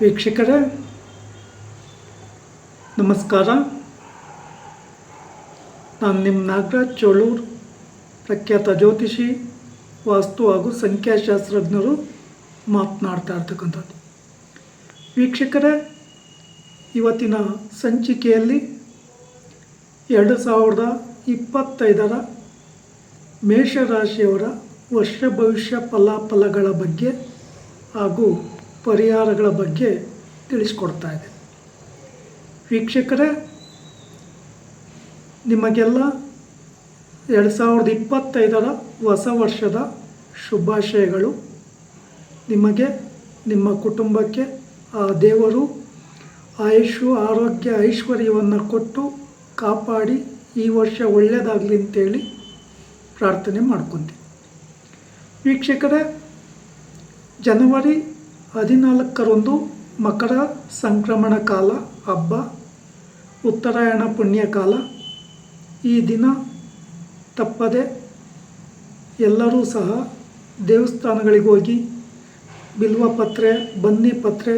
ವೀಕ್ಷಕರೇ, ನಮಸ್ಕಾರ. ನಾನು ನಿಮ್ಮ ನಾಗರಾಜ್ ಚೋಳೂರ್, ಪ್ರಖ್ಯಾತ ಜ್ಯೋತಿಷಿ, ವಾಸ್ತು ಹಾಗೂ ಸಂಖ್ಯಾಶಾಸ್ತ್ರಜ್ಞರು ಮಾತನಾಡ್ತಾ ಇರ್ತಕ್ಕಂಥದ್ದು. ವೀಕ್ಷಕರೇ, ಇವತ್ತಿನ ಸಂಚಿಕೆಯಲ್ಲಿ ಎರಡು ಸಾವಿರದ ಇಪ್ಪತ್ತೈದರ ಮೇಷರಾಶಿಯವರ ವರ್ಷ ಭವಿಷ್ಯ ಫಲಾಫಲಗಳ ಬಗ್ಗೆ ಹಾಗೂ ಪರಿಹಾರಗಳ ಬಗ್ಗೆ ತಿಳಿಸ್ಕೊಡ್ತಾ ಇದೆ. ವೀಕ್ಷಕರೇ, ನಿಮಗೆಲ್ಲ ಎರಡು ಸಾವಿರದ ಇಪ್ಪತ್ತೈದರ ಹೊಸ ವರ್ಷದ ಶುಭಾಶಯಗಳು. ನಿಮಗೆ, ನಿಮ್ಮ ಕುಟುಂಬಕ್ಕೆ ಆ ದೇವರು ಆಯುಷು, ಆರೋಗ್ಯ, ಐಶ್ವರ್ಯವನ್ನು ಕೊಟ್ಟು ಕಾಪಾಡಿ ಈ ವರ್ಷ ಒಳ್ಳೆಯದಾಗಲಿ ಅಂತೇಳಿ ಪ್ರಾರ್ಥನೆ ಮಾಡ್ಕೊತೀನಿ. ವೀಕ್ಷಕರೇ, ಜನವರಿ ಹದಿನಾಲ್ಕರಂದು ಮಕರ ಸಂಕ್ರಮಣ ಕಾಲ ಹಬ್ಬ, ಉತ್ತರಾಯಣ ಪುಣ್ಯಕಾಲ ಈ ದಿನ ತಪ್ಪದೆ ಎಲ್ಲರೂ ಸಹ ದೇವಸ್ಥಾನಗಳಿಗೆ ಹೋಗಿ ಬಿಲ್ವಪತ್ರೆ ಬನ್ನಿ ಪತ್ರೆ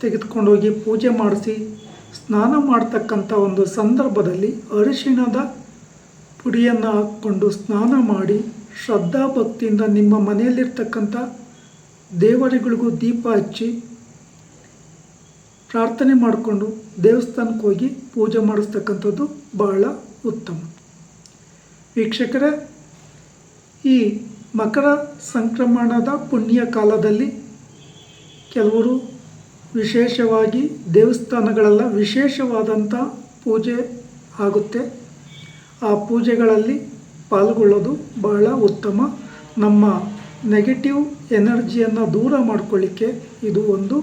ತೆಗೆದುಕೊಂಡೋಗಿ ಪೂಜೆ ಮಾಡಿಸಿ ಸ್ನಾನ ಮಾಡ್ತಕ್ಕಂಥ ಒಂದು ಸಂದರ್ಭದಲ್ಲಿ ಅರಿಶಿಣದ ಪುಡಿಯನ್ನು ಹಾಕ್ಕೊಂಡು ಸ್ನಾನ ಮಾಡಿ ಶ್ರದ್ಧಾ ಭಕ್ತಿಯಿಂದ ನಿಮ್ಮ ಮನೆಯಲ್ಲಿರ್ತಕ್ಕಂಥ ದೇವರುಗಳಿಗೂ ದೀಪ ಹಚ್ಚಿ ಪ್ರಾರ್ಥನೆ ಮಾಡಿಕೊಂಡು ದೇವಸ್ಥಾನಕ್ಕೆ ಹೋಗಿ ಪೂಜೆ ಮಾಡಿಸ್ತಕ್ಕಂಥದ್ದು ಬಹಳ ಉತ್ತಮ. ವೀಕ್ಷಕರೇ, ಈ ಮಕರ ಸಂಕ್ರಮಣದ ಪುಣ್ಯ ಕಾಲದಲ್ಲಿ ಕೆಲವರು ವಿಶೇಷವಾಗಿ ದೇವಸ್ಥಾನಗಳೆಲ್ಲ ವಿಶೇಷವಾದಂಥ ಪೂಜೆ ಆಗುತ್ತೆ. ಆ ಪೂಜೆಗಳಲ್ಲಿ ಪಾಲ್ಗೊಳ್ಳೋದು ಬಹಳ ಉತ್ತಮ. ನಮ್ಮ ನೆಗೆಟಿವ್ ಎನರ್ಜಿಯನ್ನು ದೂರ ಮಾಡಿಕೊಳ್ಳಿಕ್ಕೆ ಇದು ಒಂದು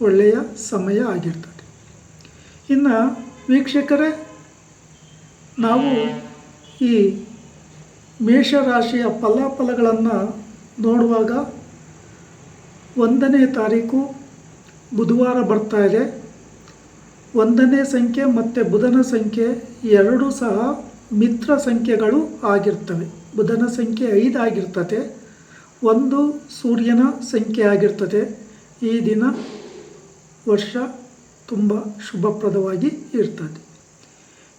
ಒಳ್ಳೆಯ ಸಮಯ ಆಗಿರ್ತದೆ. ಇನ್ನು ವೀಕ್ಷಕರೇ, ನಾವು ಈ ಮೇಷರಾಶಿಯ ಫಲಾಫಲಗಳನ್ನು ನೋಡುವಾಗ ಒಂದನೇ ತಾರೀಕು ಬುಧವಾರ ಬರ್ತಾ ಇದೆ. ಒಂದನೇ ಸಂಖ್ಯೆ ಮತ್ತು ಬುಧನ ಸಂಖ್ಯೆ ಎರಡೂ ಸಹ ಮಿತ್ರ ಸಂಖ್ಯೆಗಳು ಆಗಿರ್ತವೆ. ಬುಧನ ಸಂಖ್ಯೆ ಐದು ಆಗಿರ್ತದೆ ಒಂದು ಸೂರ್ಯನ ಸಂಖ್ಯೆ ಆಗಿರ್ತದೆ. ಈ ದಿನ ವರ್ಷ ತುಂಬ ಶುಭಪ್ರದವಾಗಿ ಇರ್ತದೆ.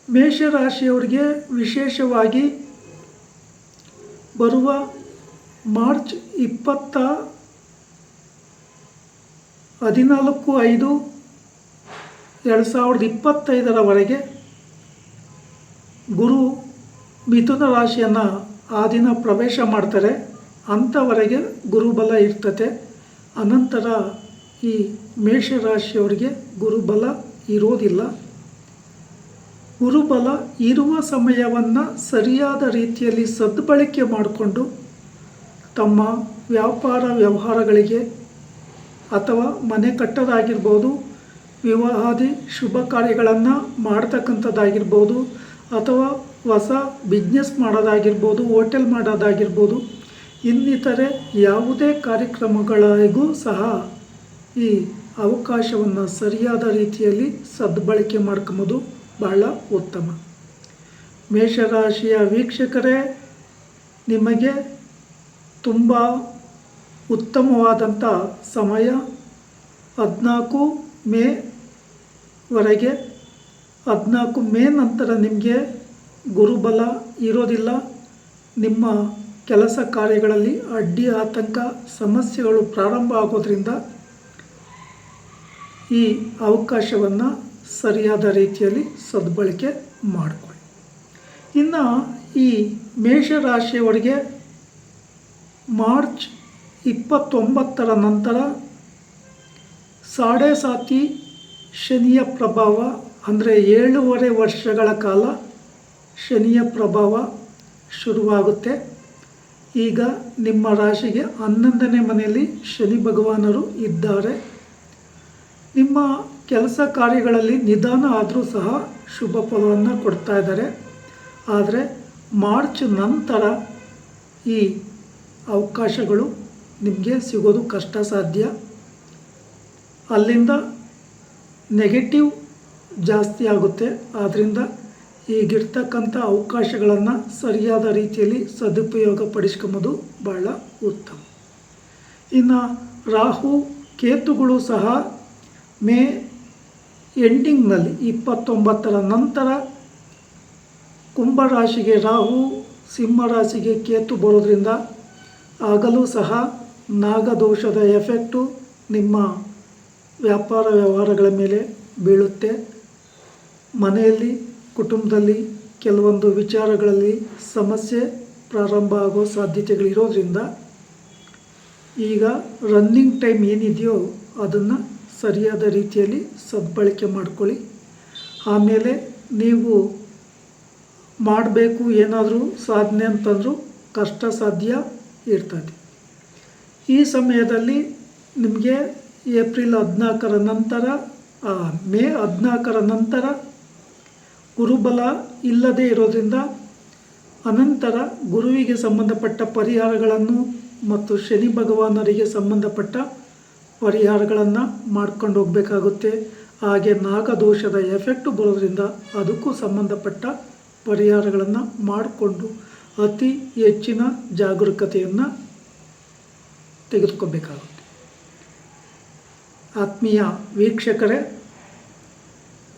ಮೇಷರಾಶಿಯವರಿಗೆ ವಿಶೇಷವಾಗಿ ಬರುವ ಮಾರ್ಚ್ ಇಪ್ಪತ್ತ ಹದಿನಾಲ್ಕು ಐದು ಎರಡು ಸಾವಿರದ ಇಪ್ಪತ್ತೈದರವರೆಗೆ ಗುರು ಮಿಥುನ ರಾಶಿಯನ್ನು ಆ ದಿನ ಪ್ರವೇಶ ಮಾಡ್ತಾರೆ. ಅಂಥವರೆಗೆ ಗುರುಬಲ ಇರ್ತದೆ ಅನಂತರ ಈ ಮೇಷರಾಶಿಯವರಿಗೆ ಗುರುಬಲ ಇರೋದಿಲ್ಲ. ಗುರುಬಲ ಇರುವ ಸಮಯವನ್ನು ಸರಿಯಾದ ರೀತಿಯಲ್ಲಿ ಸದ್ಬಳಕೆ ಮಾಡಿಕೊಂಡು ತಮ್ಮ ವ್ಯಾಪಾರ ವ್ಯವಹಾರಗಳಿಗೆ ಅಥವಾ ಮನೆ ಕಟ್ಟೋದಾಗಿರ್ಬೋದು, ವಿವಾಹಾದಿ ಶುಭ ಕಾರ್ಯಗಳನ್ನು ಮಾಡ್ತಕ್ಕಂಥದ್ದಾಗಿರ್ಬೋದು ಅಥವಾ ಹೊಸ ಬಿಸ್ನೆಸ್ ಮಾಡೋದಾಗಿರ್ಬೋದು, ಹೋಟೆಲ್ ಮಾಡೋದಾಗಿರ್ಬೋದು ಇನ್ನಿತರೆ ಯಾವುದೇ ಕಾರ್ಯಕ್ರಮಗಳಿಗೂ ಸಹ ಈ ಅವಕಾಶವನ್ನು ಸರಿಯಾದ ರೀತಿಯಲ್ಲಿ ಸದ್ಬಳಕೆ ಮಾಡ್ಕೊಂಬೋದು ಬಹಳ ಉತ್ತಮ. ಮೇಷರಾಶಿಯ ವೀಕ್ಷಕರೇ, ನಿಮಗೆ ತುಂಬ ಉತ್ತಮವಾದಂಥ ಸಮಯ ಹದಿನಾಲ್ಕು ಮೇವರೆಗೆ ಹದಿನಾಲ್ಕು ಮೇ ನಂತರ ನಿಮಗೆ ಗುರುಬಲ ಇರೋದಿಲ್ಲ. ನಿಮ್ಮ ಕೆಲಸ ಕಾರ್ಯಗಳಲ್ಲಿ ಅಡ್ಡಿ ಆತಂಕ ಸಮಸ್ಯೆಗಳು ಪ್ರಾರಂಭ ಆಗೋದ್ರಿಂದ ಈ ಅವಕಾಶವನ್ನು ಸರಿಯಾದ ರೀತಿಯಲ್ಲಿ ಸದ್ಬಳಕೆ ಮಾಡಿಕೊಳ್ಳಿ. ಇನ್ನು ಈ ಮೇಷರಾಶಿಯವರಿಗೆ ಮಾರ್ಚ್ ಇಪ್ಪತ್ತೊಂಬತ್ತರ ನಂತರ ಸಾಡೆ ಸಾತಿ ಶನಿಯ ಪ್ರಭಾವ ಅಂದರೆ ಏಳೂವರೆ ವರ್ಷಗಳ ಕಾಲ ಶನಿಯ ಪ್ರಭಾವ ಶುರುವಾಗುತ್ತೆ. ಈಗ ನಿಮ್ಮ ರಾಶಿಗೆ ಹನ್ನೊಂದನೇ ಮನೆಯಲ್ಲಿ ಶನಿ ಭಗವಾನರು ಇದ್ದಾರೆ. ನಿಮ್ಮ ಕೆಲಸ ಕಾರ್ಯಗಳಲ್ಲಿ ನಿಧಾನ ಆದರೂ ಸಹ ಶುಭ ಫಲವನ್ನು ಕೊಡ್ತಾ ಇದ್ದಾರೆ. ಆದರೆ ಮಾರ್ಚ್ ನಂತರ ಈ ಅವಕಾಶಗಳು ನಿಮಗೆ ಸಿಗೋದು ಕಷ್ಟ ಸಾಧ್ಯ. ಅಲ್ಲಿಂದ ನೆಗೆಟಿವ್ ಜಾಸ್ತಿ ಆಗುತ್ತೆ. ಆದ್ದರಿಂದ ಈಗಿರ್ತಕ್ಕಂಥ ಅವಕಾಶಗಳನ್ನು ಸರಿಯಾದ ರೀತಿಯಲ್ಲಿ ಸದುಪಯೋಗ ಪಡಿಸ್ಕೊಂಬೋದು ಬಹಳ ಉತ್ತಮ. ಇನ್ನು ರಾಹು, ಕೇತುಗಳು ಸಹ ಮೇ ಎಂಡಿಂಗ್ನಲ್ಲಿ ಇಪ್ಪತ್ತೊಂಬತ್ತರ ನಂತರ ಕುಂಭರಾಶಿಗೆ ರಾಹು ಸಿಂಹರಾಶಿಗೆ ಕೇತು ಬರೋದ್ರಿಂದ ಆಗಲೂ ಸಹ ನಾಗದೋಷದ ಎಫೆಕ್ಟು ನಿಮ್ಮ ವ್ಯಾಪಾರ ವ್ಯವಹಾರಗಳ ಮೇಲೆ ಬೀಳುತ್ತೆ. ಮನೆಯಲ್ಲಿ ಕುಟುಂಬದಲ್ಲಿ ಕೆಲವೊಂದು ವಿಚಾರಗಳಲ್ಲಿ ಸಮಸ್ಯೆ ಪ್ರಾರಂಭ ಆಗೋ ಸಾಧ್ಯತೆಗಳಿರೋದ್ರಿಂದ ಈಗ ರನ್ನಿಂಗ್ ಟೈಮ್ ಏನಿದೆಯೋ ಅದನ್ನು ಸರಿಯಾದ ರೀತಿಯಲ್ಲಿ ಸದ್ಬಳಕೆ ಮಾಡ್ಕೊಳ್ಳಿ. ಆಮೇಲೆ ನೀವು ಮಾಡಬೇಕು ಏನಾದರೂ ಸಾಧನೆ ಅಂತಂದರೂ ಕಷ್ಟ ಸಾಧ್ಯ ಇರ್ತದೆ. ಈ ಸಮಯದಲ್ಲಿ ನಿಮಗೆ ಏಪ್ರಿಲ್ ಹದಿನಾಲ್ಕರ ನಂತರ ಮೇ ಹದಿನಾಲ್ಕರ ನಂತರ ಗುರುಬಲ ಇಲ್ಲದೇ ಇರೋದರಿಂದ ಅನಂತರ ಗುರುವಿಗೆ ಸಂಬಂಧಪಟ್ಟ ಪರಿಹಾರಗಳನ್ನು ಮತ್ತು ಶನಿ ಭಗವಾನರಿಗೆ ಸಂಬಂಧಪಟ್ಟ ಪರಿಹಾರಗಳನ್ನು ಮಾಡ್ಕೊಂಡು ಹೋಗಬೇಕಾಗುತ್ತೆ. ಹಾಗೆ ನಾಗದೋಷದ ಎಫೆಕ್ಟು ಬರೋದ್ರಿಂದ ಅದಕ್ಕೂ ಸಂಬಂಧಪಟ್ಟ ಪರಿಹಾರಗಳನ್ನು ಮಾಡಿಕೊಂಡು ಅತಿ ಹೆಚ್ಚಿನ ಜಾಗರೂಕತೆಯನ್ನು ತೆಗೆದುಕೋಬೇಕಾಗುತ್ತೆ ಆತ್ಮೀಯ ವೀಕ್ಷಕರೇ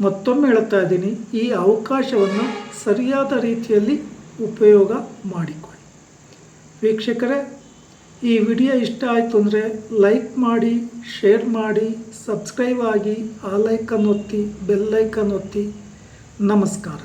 ಮತ್ತೊಮ್ಮೆ ಹೇಳ್ತಾ ಇದ್ದೀನಿ, ಈ ಅವಕಾಶವನ್ನು ಸರಿಯಾದ ರೀತಿಯಲ್ಲಿ ಉಪಯೋಗ ಮಾಡಿಕೊಳ್ಳಿ. ವೀಕ್ಷಕರೇ, ಈ ವಿಡಿಯೋ ಇಷ್ಟ ಆಯಿತು ಅಂದರೆ ಲೈಕ್ ಮಾಡಿ, ಶೇರ್ ಮಾಡಿ, ಸಬ್ಸ್ಕ್ರೈಬ್ ಆಗಿ, ಆ ಲೈಕನ್ನು ಒತ್ತಿ, ಬೆಲ್ ಲೈಕನ್ನು ಒತ್ತಿ. ನಮಸ್ಕಾರ.